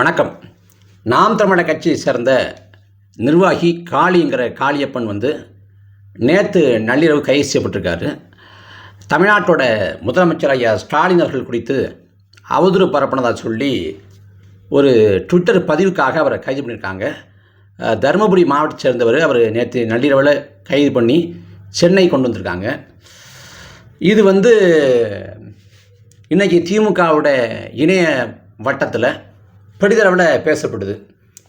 வணக்கம். நாம் தமிழக கட்சியை சேர்ந்த நிர்வாகி காளிங்கிற காளியப்பன் வந்து நேற்று நள்ளிரவு கைது செய்யப்பட்டிருக்காரு. தமிழ்நாட்டோட முதலமைச்சர் ஐயா ஸ்டாலின் அவர்கள் குறித்து அவதூறு பரப்பினதாக சொல்லி ஒரு ட்விட்டர் பதிவுக்காக அவரை கைது பண்ணியிருக்காங்க. தருமபுரி மாவட்டத்தை சேர்ந்தவர் அவர் நேற்று நள்ளிரவில் கைது பண்ணி சென்னை கொண்டு வந்திருக்காங்க. இது வந்து இன்றைக்கி திமுகவோட இணைய வட்டத்தில் பெரிதளவில் பேசப்படுது.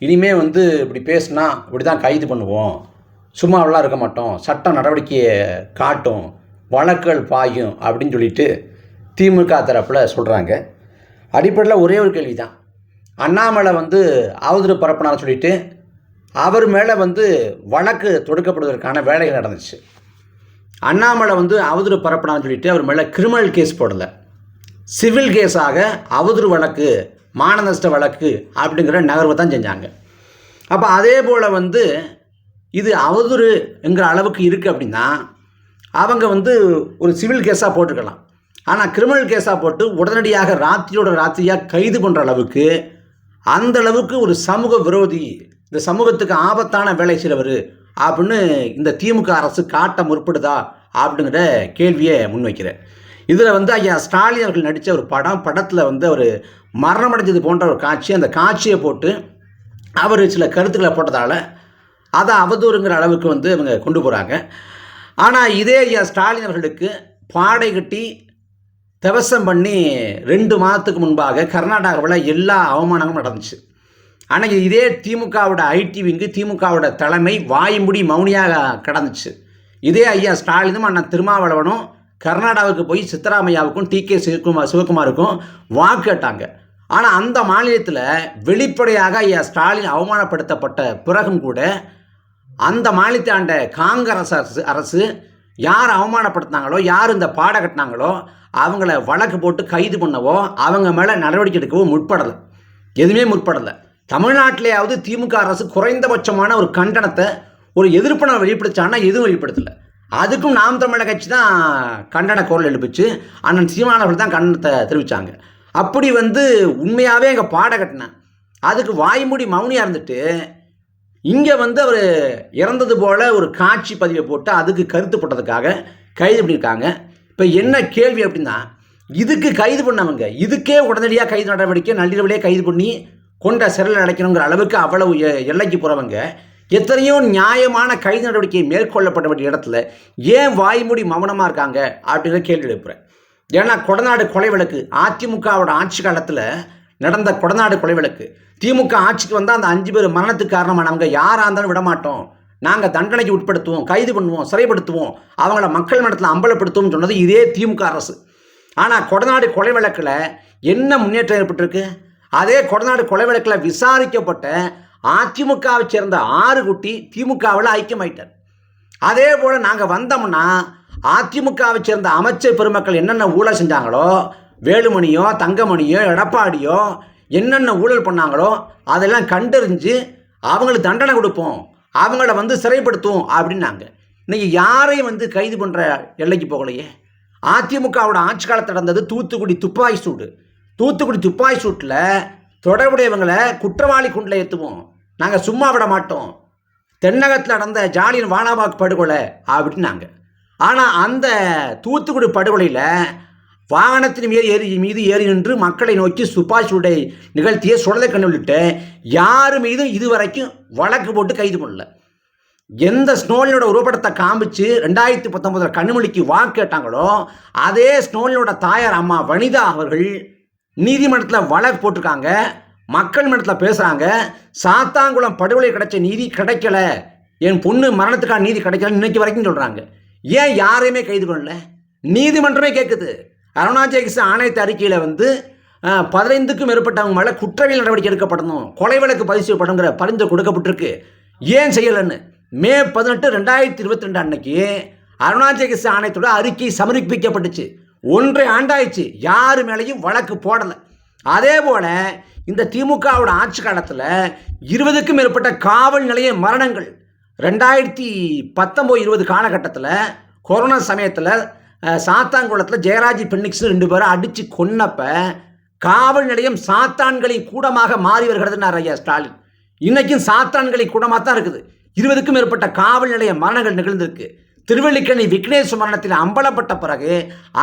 இனிமேல் வந்து இப்படி பேசுனா இப்படி தான் கைது பண்ணுவோம். சும்மாவெல்லாம் இருக்க மாட்டோம். சட்ட நடவடிக்கையை காட்டும். வழக்குகள் பாயும் அப்படின்னு சொல்லிட்டு திமுக தரப்பில் சொல்கிறாங்க அடிப்படையில் ஒரே ஒரு கேள்வி தான் அண்ணாமலை வந்து அவதூறு பரப்பினார் சொல்லிட்டு அவர் மேலே வந்து வழக்கு தொடுக்கப்படுவதற்கான வேலைகள் நடந்துச்சு. அண்ணாமலை வந்து அவதூறு பரப்பினான்னு சொல்லிட்டு அவர் மேலே கிரிமினல் கேஸ் போடலை. சிவில் கேஸாக அவதூறு வழக்கு மானநஷ்ட வழக்கு அப்படிங்கிற நகர்வை தான் செஞ்சாங்க. அப்போ அதே போல் வந்து இது அவதூறு என்கிற அளவுக்கு இருக்குது அப்படின்னா அவங்க வந்து ஒரு சிவில் கேஸாக போட்டிருக்கலாம் ஆனால் கிரிமினல் கேஸாக போட்டு உடனடியாக ராத்திரியோட ராத்திரியாக கைது பண்ணுற அளவுக்கு அந்த அளவுக்கு ஒரு சமூக விரோதி இந்த சமூகத்துக்கு ஆபத்தான வேலை செய்கிறவர் அப்படின்னு இந்த திமுக அரசு காட்ட முற்படுதா அப்படிங்கிற கேள்வியை முன்வைக்கிறேன். இதில் வந்து ஐயா ஸ்டாலின் அவர்கள் நடித்த ஒரு படம் படத்தில் வந்து அவர் மரணமடைஞ்சது போன்ற ஒரு காட்சி அந்த காட்சியை போட்டு அவர் சில கருத்துக்களை போட்டதால் அதை அவதூறுங்கிற அளவுக்கு வந்து இவங்க கொண்டு போகிறாங்க ஆனால் இதே ஐயா ஸ்டாலின் அவர்களுக்கு பாடை கட்டி தவசம் பண்ணி ரெண்டு மாதத்துக்கு முன்பாக கர்நாடகாவில் எல்லா அவமானங்களும் நடந்துச்சு. ஆனால் இதே திமுகவோட ஐடி விங்கு திமுகவோட தலைமை வாய்முடி மௌனியாக கடந்துச்சு. இதே ஐயா ஸ்டாலினும் அண்ணன் திருமாவளவனும் கர்நாடகாவுக்கு போய் சித்தராமையாவுக்கும் டி கே சிவகுமார் சிவகுமாருக்கும் வாக்கு கேட்டாங்க. ஆனால் அந்த மாநிலத்தில் வெளிப்படையாக ஐயா ஸ்டாலின் அவமானப்படுத்தப்பட்ட பிறகும் கூட அந்த மாநிலத்தை ஆண்ட காங்கிரஸ் அரசு அரசு யார் அவமானப்படுத்தினாங்களோ யார் இந்த பாட கட்டினாங்களோ அவங்கள வழக்கு போட்டு கைது பண்ணவோ அவங்க மேலே நடவடிக்கை எடுக்கவோ முற்படலை. எதுவுமே முற்படலை. தமிழ்நாட்டிலேயாவது திமுக அரசு குறைந்தபட்சமான ஒரு கண்டனத்தை ஒரு எதிர்ப்பினை வெளிப்படுத்தான்னா எதுவும் வெளிப்படுத்தலை. அதுக்கும் நாம் தமிழக கட்சி தான் கண்டன குரல் எழுப்பிச்சு. அண்ணன் சீமானவர்கள் தான் கண்டனத்தை தெரிவித்தாங்க அப்படி வந்து உண்மையாகவே எங்கள் பாட கட்டினேன் அதுக்கு வாய்மூடி மௌனியாக இருந்துட்டு இங்கே வந்து அவர் இறந்தது போல் ஒரு காட்சி பதிவை போட்டு அதுக்கு கருத்து போட்டதுக்காக கைது பண்ணியிருக்காங்க. இப்போ என்ன கேள்வி அப்படின்னா இதுக்கு கைது பண்ணவங்க இதுக்கே உடனடியாக கைது நடவடிக்கை நள்ளிரவிலே கைது பண்ணி கொண்ட சிறையில் அடைக்கணுங்கிற அளவுக்கு அவ்வளவு எ- எல்லைக்கு போகிறவங்க எத்தனையோ நியாயமான கைது நடவடிக்கை மேற்கொள்ளப்பட வேண்டிய இடத்துல ஏன் வாய்மூடி மௌனமாக இருக்காங்க அப்படிங்கிற கேள்வி எழுப்புறேன். ஏன்னா கொடநாடு கொலை வழக்கு அதிமுகவோட ஆட்சி காலத்தில் நடந்த கொடநாடு கொலை வழக்கு திமுக ஆட்சிக்கு வந்தால் அந்த அஞ்சு பேர் மரணத்துக்கு காரணமானவங்க யாராக இருந்தாலும் விட மாட்டோம். நாங்கள் தண்டனைக்கு உட்படுத்துவோம் கைது பண்ணுவோம் சிறைப்படுத்துவோம் அவங்கள மக்கள் மன்றத்தில் அம்பலப்படுத்துவோம்னு சொன்னது இதே திமுக அரசு. ஆனால் கொடநாடு கொலை வழக்கில் என்ன முன்னேற்றம் ஏற்பட்டிருக்கு? அதே கொடநாடு கொலை வழக்கில் விசாரிக்கப்பட்ட அதிமுகவை சேர்ந்த ஆறு குட்டி திமுகவில் ஐக்கியமாயிட்டார். அதே போல் நாங்கள் வந்தோம்னா அதிமுகவை சேர்ந்த அமைச்சர் பெருமக்கள் என்னென்ன ஊழல் செஞ்சாங்களோ வேலுமணியோ தங்கமணியோ எடப்பாடியோ என்னென்ன ஊழல் பண்ணாங்களோ அதெல்லாம் கண்டறிஞ்சு அவங்களுக்கு தண்டனை கொடுப்போம் அவங்கள வந்து சிறைப்படுத்துவோம் அப்படின்னாங்க. இன்னைக்கு யாரையும் வந்து கைது பண்ணுற எல்லைக்கு போகலையே. அதிமுகவோட ஆட்சி காலத்தில் நடந்தது தூத்துக்குடி துப்பாக்கி சூடு. தூத்துக்குடி துப்பாக்கி சூட்டில் தொடர்புடையவங்களை குற்றவாளி குண்டில் ஏற்றுவோம் நாங்கள் சும்மா விட மாட்டோம். தென்னகத்தில் நடந்த ஜாலியன் வானாபாக் படுகொலை அப்படின்னாங்க ஆனால் அந்த தூத்துக்குடி படுகொலையில் வாகனத்தின் மீது ஏறி மீது ஏறி நின்று மக்களை நோக்கி துப்பாக்கி நிகழ்த்திய சுடலை கண்டு விட்டுட்டு யார் மீதும் இதுவரைக்கும் வழக்கு போட்டு கைது பண்ணல. எந்த ஸ்னோலினோட உருவப்படத்தை காமிச்சு ரெண்டாயிரத்தி பத்தொன்பதில் கண்ணுமொழிக்கு வாக்கு கேட்டாங்களோ அதே ஸ்னோலினோட தாயார் அம்மா வனிதா அவர்கள் நீதிமன்றத்தில் வழக்கு போட்டிருக்காங்க. மக்கள் மன்றத்தில் பேசுகிறாங்க சாத்தாங்குளம் படுகொலை கிடைச்ச நீதி கிடைக்கல என் பொண்ணு மரணத்துக்கான நீதி கிடைக்கல இன்னைக்கு வரைக்கும் சொல்கிறாங்க ஏன் யாரையுமே கைது பண்ணல? நீதிமன்றமே கேட்குது அருணாச்சல ஆணையத்த அறிக்கையில் வந்து பதினைந்துக்கும் மேற்பட்டவங்க மேலே குற்றவியல் நடவடிக்கை எடுக்கப்படணும் கொலை வழக்கு பதிவு செய்யப்படுங்கிற பரிந்துரை கொடுக்கப்பட்டிருக்கு. ஏன் செய்யலைன்னு? மே பதினெட்டு ரெண்டாயிரத்தி இருபத்தி ரெண்டு அன்னைக்கு அருணாச்சல ஆணையத்தோட அறிக்கை சமர்ப்பிக்கப்பட்டுச்சு. ஒன்றை ஆண்டாயிடுச்சு. யார் மேலேயும் வழக்கு போடலை. அதே போல் இந்த திமுகவோட ஆட்சி காலத்தில் இருபதுக்கும் மேற்பட்ட காவல் நிலைய மரணங்கள் ரெண்டாயிரத்தி பத்தொம்போது இருபது காலகட்டத்தில் கொரோனா சமயத்தில் சாத்தாங்குளத்தில் ஜெயராஜ் பெண்ணிக்ஸ் ரெண்டு பேரும் அடித்து கொன்னப்ப காவல் நிலையம் சாத்தான்களின் கூடமாக மாறி வருகிறதுனார் ஐயா ஸ்டாலின். இன்றைக்கும் சாத்தான்களின் கூடமாக தான் இருக்குது. இருபதுக்கும் மேற்பட்ட காவல் நிலைய மரணங்கள் நிகழ்ந்திருக்கு. திருவள்ளிக்கணி விக்னேஸ்வர மரணத்தில் அம்பலப்பட்ட பிறகு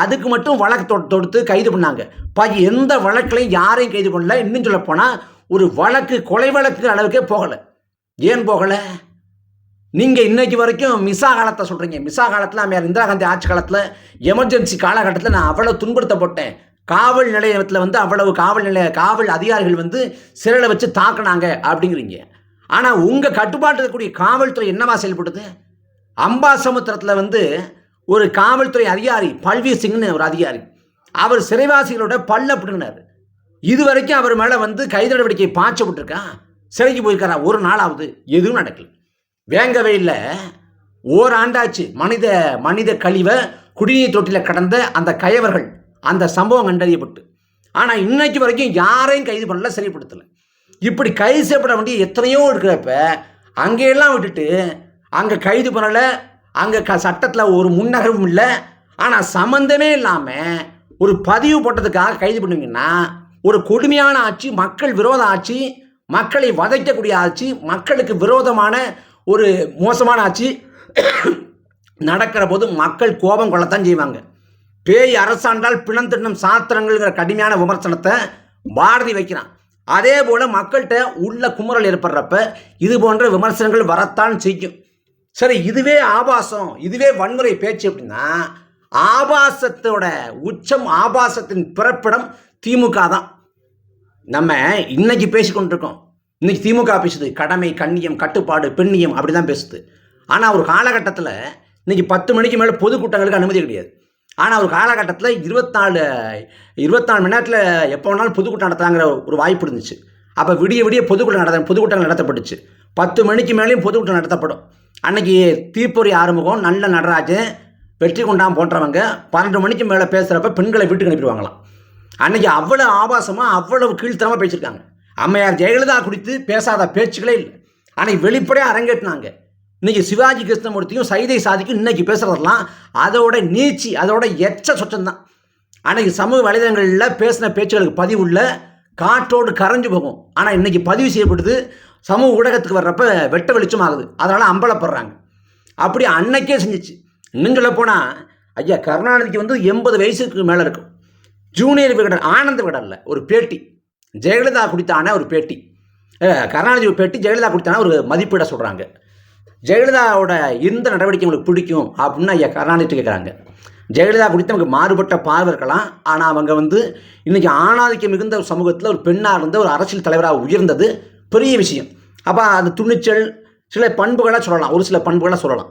அதுக்கு மட்டும் வழக்கு தொடுத்து கைது பண்ணாங்க. பாக்கி எந்த வழக்குலையும் யாரையும் கைது பண்ணல. இன்னும் சொல்ல போனால் ஒரு வழக்கு கொலை வழக்கு அளவுக்கே போகலை. ஏன் போகலை? நீங்கள் இன்னைக்கு வரைக்கும் மிசா காலத்தை சொல்கிறீங்க மிசா காலத்தில் அம்மையார் இந்திரா காந்தி ஆட்சி காலத்தில் எமர்ஜென்சி காலகட்டத்தில் நான் அவ்வளோ துன்புறுத்தப்பட்டேன். காவல் நிலையத்தில் வந்து அவ்வளவு காவல் நிலைய காவல் அதிகாரிகள் வந்து சிறையில் வச்சு தாக்குனாங்க அப்படிங்கிறீங்க. ஆனால் உங்கள் கட்டுப்பாட்டில் இருக்கக்கூடிய காவல்துறை என்னவா செயல்படுது? அம்பாசமுத்திரத்தில் வந்து ஒரு காவல்துறை அதிகாரி பல்வீர் சிங்னு ஒரு அதிகாரி. அவர் சிறைவாசிகளோட பல்ல பிடுங்கினார். இது வரைக்கும் அவர் மேலே வந்து கைது நடவடிக்கை பாய்ச்ச சிறைக்கு போயிருக்காரா? ஒரு நாளாவது எதுவும் நடக்கல. வேங்கவே இல்லை. ஓராண்டாச்சு. மனித மனித கழிவை குடிநீர் தொட்டியில் கடந்த அந்த கயவர்கள் அந்த சம்பவம் கண்டறியப்பட்டு. ஆனால் இன்னைக்கு வரைக்கும் யாரையும் கைது பண்ணல சரிப்படுத்தலை இப்படி கைது செய்யப்பட வேண்டிய எத்தனையோ இருக்கிறப்ப அங்கேயெல்லாம் விட்டுட்டு அங்கே கைது பண்ணலை அங்கே க சட்டத்தில் ஒரு முன்னகர்வும் இல்லை. ஆனால் சம்மந்தமே இல்லாமல் ஒரு பதிவு போட்டதுக்காக கைது பண்ணுவீங்கன்னா ஒரு கொடுமையான ஆட்சி மக்கள் விரோத ஆட்சி மக்களை வதைக்கக்கூடிய ஆட்சி மக்களுக்கு விரோதமான ஒரு மோசமான ஆட்சி நடக்கிற போது மக்கள் கோபம் கொள்ளத்தான் செய்வாங்க. பேய் அரசாண்டால் பிணந்தின்னும் சாத்திரங்கள்ங்கிற கடுமையான விமர்சனத்தை பாரதி வைக்கிறான். அதே போல் மக்கள்கிட்ட உள்ள குமுறல் ஏற்படுறப்ப இது போன்ற விமர்சனங்கள் வரத்தான் செய்யும். சரி இதுவே ஆபாசம். இதுவே வன்முறை பேச்சு அப்படின்னா ஆபாசத்தோட உச்சம் ஆபாசத்தின் பிறப்பிடம் திமுக தான். நம்ம இன்னைக்கு பேசிக்கொண்டிருக்கோம். இன்னைக்கு திமுக பேசுது. கடமை கண்ணியம் கட்டுப்பாடு பெண்ணியம் அப்படி தான் பேசுது. ஆனால் ஒரு காலகட்டத்தில் இன்னைக்கு பத்து மணிக்கு மேலே பொதுக்கூட்டங்களுக்கு அனுமதி கிடையாது. ஆனால் ஒரு காலகட்டத்தில் இருபத்தாலு இருபத்தாலு மணி நேரத்தில் எப்போ வேணாலும் பொதுக்கூட்டம் நடத்தலாங்கிற ஒரு வாய்ப்பு இருந்துச்சு. அப்போ விடிய விடிய பொதுக்கூட்டம் நடத்த பொதுக்கூட்டங்கள் நடத்தப்பட்டுச்சு. பத்து மணிக்கு மேலேயும் பொதுக்கூட்டம் நடத்தப்படும். அன்னைக்கு தீப்பொறி ஆறுமுகம் நல்ல நடராஜன் வெற்றி கொண்டாம் போன்றவங்க பன்னெண்டு மணிக்கு மேலே பேசுகிறப்ப பெண்களை வீட்டுக்கு அனுப்பிடுவாங்களாம். அன்னைக்கு அவ்வளோ ஆபாசமாக அவ்வளவு கீழ்த்தனமாக பேசியிருக்காங்க. அம்மையார் ஜெயலலிதா குறித்து பேசாத பேச்சுக்களே இல்லை. அன்னைக்கு வெளிப்படையாக அரங்கேற்றினாங்க. இன்னைக்கு சிவாஜி கிருஷ்ணமூர்த்தியும் சைதை சாதிக்கும் இன்றைக்கி பேசுகிறதெல்லாம் அதோட நீச்சி அதோட எச்ச சொச்சம்தான். அன்னைக்கு சமூக வலைதளங்களில் பேசின பேச்சுகளுக்கு பதிவுள்ள காற்றோடு கரைஞ்சு போகும். ஆனால் இன்னைக்கு பதிவு செய்யப்படுது சமூக ஊடகத்துக்கு வர்றப்ப வெட்ட வெளிச்சம் ஆகுது. அதனால் அம்பலப்படுறாங்க. அப்படி அன்னைக்கே செஞ்சிச்சு. இன்னும் சொல்ல போனால் ஐயா கருணாநிதிக்கு வந்து எண்பது வயசுக்கு மேலே இருக்கும். ஜூனியர் விகடன் ஆனந்த விகடனில் ஒரு பேட்டி. ஜெயலலிதா கொடுத்தான ஒரு பேட்டி. கருணாநிதி ஒரு பேட்டி ஜெயலலிதா கொடுத்தான ஒரு மதிப்பீட சொல்கிறாங்க ஜெயலலிதாவோட இந்த நடவடிக்கை உங்களுக்கு பிடிக்கும் அப்படின்னு ஐயா கருணாநிதி கேட்குறாங்க ஜெயலலிதா குறித்து நமக்கு மாறுபட்ட பார்வை இருக்கலாம். ஆனால் அவங்க வந்து இன்றைக்கி ஆணாதிக்கம் மிகுந்த ஒரு சமூகத்தில் ஒரு பெண்ணாக இருந்த ஒரு அரசியல் தலைவராக உயர்ந்தது பெரிய விஷயம். அப்போ அது துணிச்சல் சில பண்புகளாக சொல்லலாம். ஒரு சில பண்புகளாக சொல்லலாம்.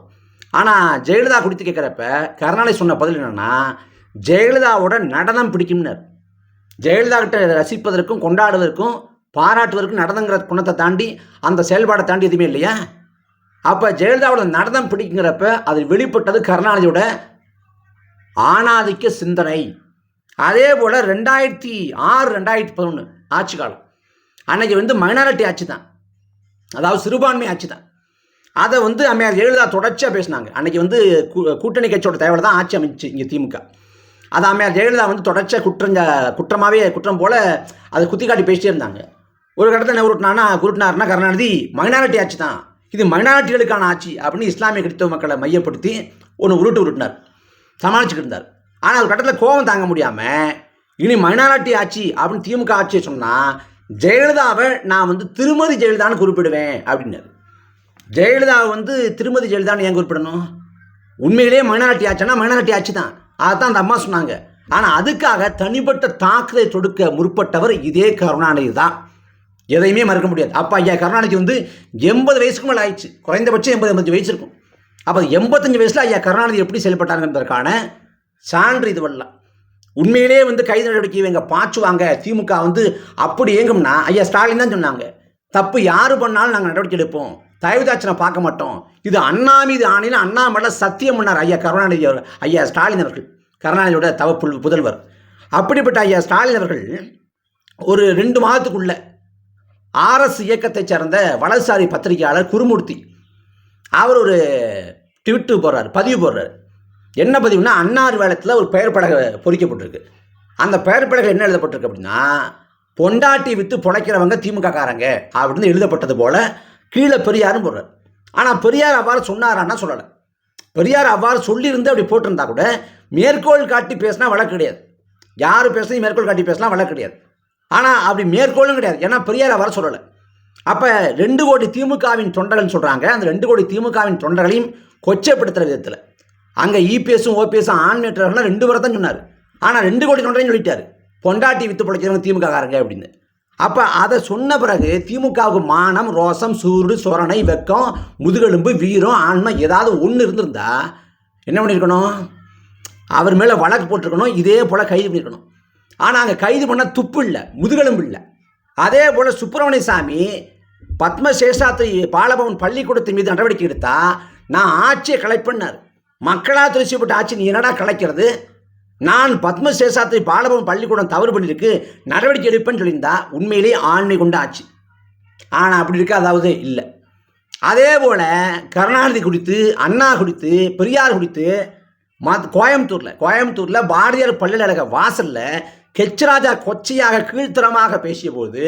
ஆனால் ஜெயலலிதா குறித்து கேட்குறப்ப கருணாநிதி சொன்ன பதில் என்னென்னா ஜெயலலிதாவோட நடனம் பிடிக்கும்னார். ஜெயலலிதா கிட்ட ரசிப்பதற்கும் கொண்டாடுவதற்கும் பாராட்டுவதற்கும் நடனங்கிற குணத்தை தாண்டி அந்த செயல்பாடை தாண்டி எதுவுமே இல்லையா? அப்போ ஜெயலலிதாவோட நடனம் பிடிக்குங்கிறப்ப அது வெளிப்பட்டது கருணாநிதியோட ஆணாதிக்க சிந்தனை. அதே போல் ரெண்டாயிரத்தி ஆறு ரெண்டாயிரத்தி பதினொன்று ஆட்சி காலம். அன்னைக்கு வந்து மைனாரிட்டி ஆட்சி தான். அதாவது சிறுபான்மை ஆட்சி தான் அதை வந்து அம்மையார் ஜெயலலிதா தொடர்ச்சியாக பேசினாங்க. அன்னைக்கு வந்து கூ- கூட்டணி கட்சியோட தேவையில் தான் ஆட்சி அமைச்சு இங்கே திமுக. அதை அம்மையார் ஜெயலலிதா வந்து தொடர்ச்சியாக குற்றம் குற்றமாகவே குற்றம் போல் அதை குத்தி காட்டி பேசிட்டே இருந்தாங்க. ஒரு கட்டத்தில் என்ன உருட்டினானா உருட்டினாருன்னா கருணாநிதி மைனாரிட்டி ஆட்சி தான். இது மைனாரிட்டிகளுக்கான ஆட்சி அப்படின்னு இஸ்லாமிய கிறிஸ்தவ மக்களை மையப்படுத்தி ஒன்று உருட்டு உருட்டினார். சமாளிச்சுக்கிட்டு இருந்தார். ஆனால் ஒரு கட்டத்தில் கோபம் தாங்க முடியாமல் இனி மைனாரிட்டி ஆட்சி அப்படின்னு திமுக ஆட்சியை சொன்னால் ஜெயலலிதாவை நான் வந்து திருமதி ஜெயலலிதான்னு குறிப்பிடுவேன் அப்படின்னாரு. ஜெயலலிதாவை வந்து திருமதி ஜெயலலிதான்னு ஏன் குறிப்பிடணும்? உண்மையிலேயே மைனாரிட்டி ஆச்சுன்னா மைனாரிட்டி ஆட்சி தான். அதான் அந்த அம்மா சொன்னாங்க. ஆனால் அதுக்காக தனிப்பட்ட தாக்குதலை தொடுக்க முற்பட்டவர் இதே கருணாநிதி தான். எதையுமே மறக்க முடியாது. அப்போ ஐயா கருணாநிதி வந்து எண்பது வயசுக்கு மேலே ஆயிடுச்சு. குறைந்தபட்சம் எண்பது எண்பத்தஞ்சு வயசு இருக்கும். அப்போ எண்பத்தஞ்சு வயசில் ஐயா கருணாநிதி எப்படி செயல்பட்டாங்க என்பதற்கான சான்று இது வரலாம் உண்மையிலேயே வந்து கைது நடவடிக்கை இவங்க பாய்ச்சுவாங்க. திமுக வந்து அப்படி இயங்கும்னா ஐயா ஸ்டாலின் தான் சொன்னாங்க. தப்பு யார் பண்ணாலும் நாங்கள் நடவடிக்கை எடுப்போம். தயவுதாட்சனை பார்க்க மாட்டோம். இது அண்ணா மீது ஆணையில் அண்ணா மேல சத்தியம் பண்ணார் ஐயா கருணாநிதி அவர்கள். ஐயா ஸ்டாலின் அவர்கள். கருணாநிதியோட தவ புதல்வர். அப்படிப்பட்ட ஐயா ஸ்டாலின் அவர்கள் ஒரு ரெண்டு மாதத்துக்குள்ள ஆர்எஸ் இயக்கத்தைச் சேர்ந்த வலதுசாரி பத்திரிகையாளர் குருமூர்த்தி அவர் ஒரு ட்விட்டு போடுறார் பதிவு போடுறார். என்ன பதிவுனா அன்னார் வேளத்தில் ஒரு பெயர் பலகை பொறிக்கப்பட்டிருக்கு. அந்த பெயர் பலகை என்ன எழுதப்பட்டிருக்கு அப்படின்னா பொண்டாட்டி விற்று பொழைக்கிறவங்க திமுக காரங்க அப்படின்னு எழுதப்பட்டது போல் கீழே பெரியாரும் போடுறார். ஆனால் பெரியார் அவ்வாறு சொன்னாரான்னா சொல்லலை. பெரியார் அவ்வாறு சொல்லியிருந்து அப்படி போட்டிருந்தா கூட மேற்கோள் காட்டி பேசினா வழக்கு கிடையாது. யார் பேசுறது மேற்கோள் காட்டி பேசினா வழக்கு கிடையாது. ஆனால் அப்படி மேற்கோளும் கிடையாது. ஏன்னா பெரியார் அவ்வாறு சொல்லலை. அப்போ ரெண்டு கோடி திமுகவின் தொண்டர்கள்னு சொல்கிறாங்க அந்த ரெண்டு கோடி திமுகவின் தொண்டர்களையும் கொச்சைப்படுத்துகிற விதத்தில். அங்கே இபிஎஸும் ஓபிஎஸும் ஆன்மேற்றர்கள்லாம் ரெண்டு பேரை தான் சொன்னார். ஆனால் ரெண்டு கோடி சொல்கிறேன்னு சொல்லிட்டார். பொண்டாட்டி வித்து பிழைக்கிறவங்க திமுக காரங்க அப்படின்னு. அப்போ அதை சொன்ன பிறகு திமுகவுக்கு மானம் ரோசம் சூடு சொரணை வெக்கம் முதுகெலும்பு வீரம் ஆன்மை ஏதாவது ஒன்று இருந்திருந்தா என்ன பண்ணியிருக்கணும் அவர் மேலே வழக்கு போட்டிருக்கணும். இதே போல் கைது பண்ணியிருக்கணும் ஆனால் அங்கே கைது பண்ணால் துப்பு இல்லை முதுகெலும்பு இல்லை. அதே போல் சுப்பிரமணிய சாமி பத்மசேஷாத்திரி பாலபவன் பள்ளிக்கூடத்தின் மீது நடவடிக்கை எடுத்தா நான் ஆட்சியை கலைப்பண்ணார் மக்களாக துரிசிப்பட்ட ஆட்சி நீ என்னடா கலைக்கிறது? நான் பத்மசேஷாத்திரி பாலபவன் பள்ளிக்கூடம் தவறு பண்ணியிருக்கு நடவடிக்கை எடுப்பேன்னு சொல்லியிருந்தா உண்மையிலேயே ஆண்மை கொண்ட ஆட்சி. ஆனால் அப்படி இருக்க அதாவது இல்லை. அதே போல் கருணாநிதி குறித்து அண்ணா குறித்து பெரியார் குறித்து மத் கோயம்புத்தூரில் கோயம்புத்தூரில் பாரதியார் பல்கலைக்கழக வாசலில் கெச்சராஜா கொச்சையாக கீழ்த்தரமாக பேசிய போது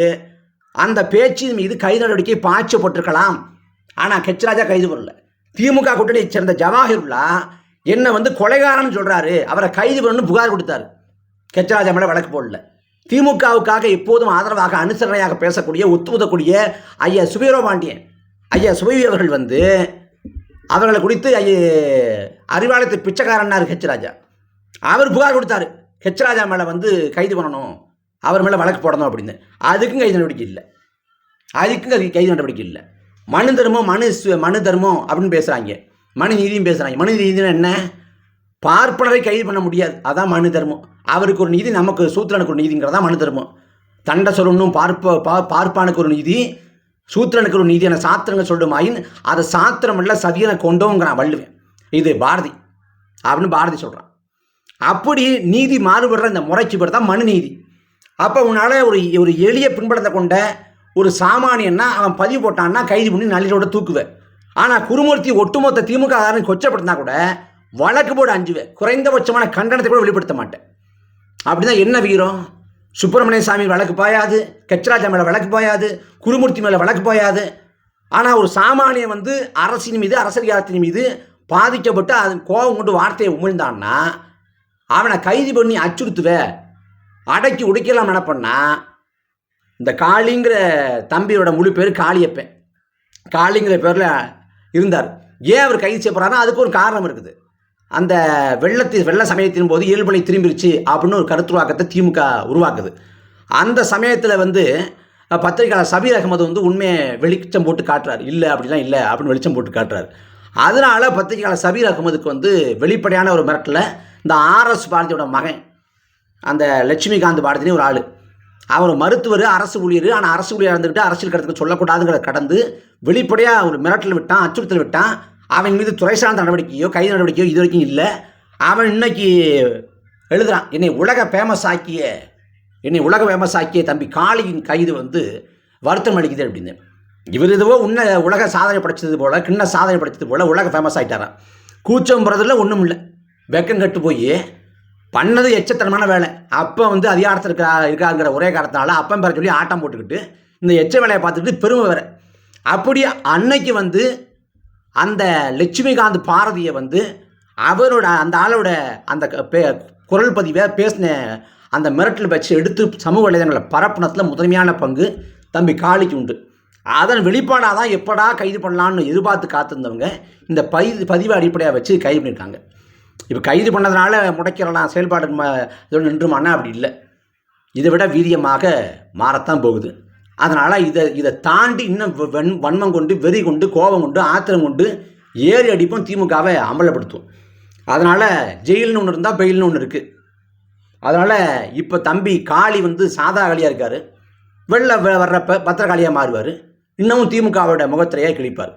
அந்த பேச்சின் மீது கைது நடவடிக்கை பாய்ச்சப்பட்டிருக்கலாம். ஆனால் கெச்சராஜா கைது பண்ணல. திமுக கூட்டணியை சேர்ந்த ஜவாஹிருல்லா என்னை வந்து கொலைகாரன்னு சொல்கிறாரு அவரை கைது பண்ணணும்னு புகார் கொடுத்தாரு. கெச்சராஜா மேலே வழக்கு போடல. திமுகவுக்காக எப்போதும் ஆதரவாக அனுசரணையாக பேசக்கூடிய ஒத்துவதக்கூடிய ஐயா சுபீரோ பாண்டியன். ஐயா சுபவி அவர்கள் வந்து அவர்களை குறித்து ஐய அறிவாலயத்து பிச்சைக்காரன்னார் ஹெச்ராஜா அவர் புகார் கொடுத்தாரு. ஹெச்ராஜா மேலே வந்து கைது பண்ணணும். அவர் மேலே வழக்கு போடணும் அப்படின்னு. அதுக்கும் கைது நடவடிக்கை இல்லை. அதுக்கும் கைது நடவடிக்கை இல்லை. மனு தர்மம் மனு மனு தர்மம் அப்படின்னு பேசுகிறாங்க மனு நீதியும் பேசுகிறாங்க மனு நீதினா என்ன? பார்ப்பனரை கைது பண்ண முடியாது. அதான் மனு தர்மம். அவருக்கு ஒரு நீதி நமக்கு சூத்திரனுக்கு ஒரு நீதிங்கிறதா மனு தர்மம். தண்டை சொல்லணும் பார்ப்ப பா பார்ப்பானுக்கு ஒரு நீதி சூத்திரனுக்கு ஒரு நீதி என சாத்திரங்க சொல்லுமாயின் அதை சாத்திரம் இல்லை சதியனை கொண்டோங்கிறான் வள்ளுவேன். இது பாரதி. அப்படின்னு பாரதி சொல்கிறான் அப்படி நீதி மாறுபடுற இந்த முறைக்கு பேர் தான் மனு நீதி. அப்போ உன்னால் ஒரு ஒரு எளிய பின்பலத்தை கொண்ட ஒரு சாமானியன்னா அவன் பதிவு போட்டான்னா கைது பண்ணி நள்ளிரோட தூக்குவேன். ஆனால் குருமூர்த்தி ஒட்டுமொத்த திமுக ஆதாரம் கொச்சப்படுத்தினா கூட வழக்கு போட அஞ்சுவேன். குறைந்தபட்சமான கண்டனத்தை கூட வெளிப்படுத்த மாட்டேன். அப்படிதான் என்ன வீரம்? சுப்பிரமணிய சாமி வழக்கு பாயாது கச்சராஜா மேலே வழக்கு பாயாது குருமூர்த்தி மேலே வழக்கு பாயாது. ஆனால் ஒரு சாமானியன் வந்து அரசின் மீது அரசியல் மீது பாதிக்கப்பட்டு அதன் கோபம் கொண்டு வார்த்தையை உமிழ்ந்தான்னா அவனை கைது பண்ணி அச்சுறுத்துவ அடக்கி உடைக்கலாம் நினப்பண்ணா இந்த காளிங்கிற தம்பியோட முழு பேர் காளியப்பன். காளிங்கிற பேரில் இருந்தார். ஏன் அவர் கைது செய்யப்படுறாருன்னா அதுக்கு ஒரு காரணம் இருக்குது. அந்த வெள்ளத்தி வெள்ள சமயத்தின் போது இயல்பலை திரும்பிருச்சு அப்படின்னு ஒரு கருத்துருவாக்கத்தை திமுக உருவாக்குது. அந்த சமயத்தில் வந்து பத்திரிகையாளர் சபீர் அகமது வந்து உண்மையை வெளிச்சம் போட்டு காட்டுறாரு. இல்லை அப்படிலாம் இல்லை அப்படின்னு வெளிச்சம் போட்டு காட்டுறாரு. அதனால் பத்திரிகையாளர் சபீர் அகமதுக்கு வந்து வெளிப்படையான ஒரு மிரட்டில் இந்த ஆர்எஸ் பாரதியோட மகன் அந்த லட்சுமிகாந்த் பாரதினே ஒரு ஆள். அவர் மருத்துவர் அரசு ஊழியர் ஆனால் அரசு ஊழியர் இருந்துக்கிட்டு அரசியல் கடத்துக்கு சொல்லக்கூடாதுங்கிறத கடந்து வெளிப்படையாக ஒரு மிரட்டல் விட்டான் அச்சுறுத்தல் விட்டான். அவன் மீது துறை சார்ந்த நடவடிக்கையோ கைது நடவடிக்கையோ இது வரைக்கும் இல்லை. அவன் இன்னைக்கு எழுதுகிறான் என்னை உலக ஃபேமஸ் ஆக்கிய என்னை உலக ஃபேமஸ் ஆக்கிய தம்பி காளியின் கைது வந்து வருத்தம் அளிக்குது அப்படின்னு. இவர் இதுவோ உன்ன உலக சாதனை படைச்சது போல் கிண்ண சாதனை படைச்சது போல் உலக ஃபேமஸ் ஆகிட்டாரான் கூச்சம் போகிறதுல ஒன்றும் இல்லை. வெக்கம் கட்டு போய் பண்ணது எச்சத்தனமான வேலை. அப்போ வந்து அதிகாரத்தில் இருக்கா இருக்காருங்கிற ஒரே காரணத்தினால அப்பன் பேர சொல்லி ஆட்டம் போட்டுக்கிட்டு இந்த எச்ச வேலையை பார்த்துக்கிட்டு பெருமை வேற. அப்படி அன்னைக்கு வந்து அந்த லட்சுமிகாந்த் பாரதியை வந்து அவரோட அந்த ஆளோட அந்த க- பே- குரல் பதிவை பேசின அந்த மிரட்டல் வச்சு எடுத்து சமூக வலைதளங்களில் பரப்புனத்தில் முதன்மையான பங்கு தம்பி காளிக்கு உண்டு. அதன் வெளிப்பாடாக தான் எப்படா கைது பண்ணலான்னு எதிர்பார்த்து காத்திருந்தவங்க இந்த பதிவு பதிவை அடிப்படையாக வச்சு கைது பண்ணியிருக்காங்க. இப்போ கைது பண்ணதுனால முடைக்கிறலாம் செயல்பாடு ம- நின்றுமானா அப்படி இல்லை. இதை விட வீரியமாக மாறத்தான் போகுது. அதனால் இதை இதை தாண்டி இன்னும் வ- வெண் வன்மம் கொண்டு வெறி கொண்டு கோபம் கொண்டு ஆத்திரம் கொண்டு ஏறி அடிப்பும் திமுகவை அமலப்படுத்தும் அதனால் ஜெயில்னு ஒன்று இருந்தால் பெயில்னு ஒன்று இருக்குது அதனால் இப்போ தம்பி காளி வந்து சாதா காளியாக இருக்கார். வெளில வ- வர்றப்ப பத்திரகாளியாக மாறுவார். இன்னமும் திமுகவோட முகத்திரையாக கிழிப்பார்.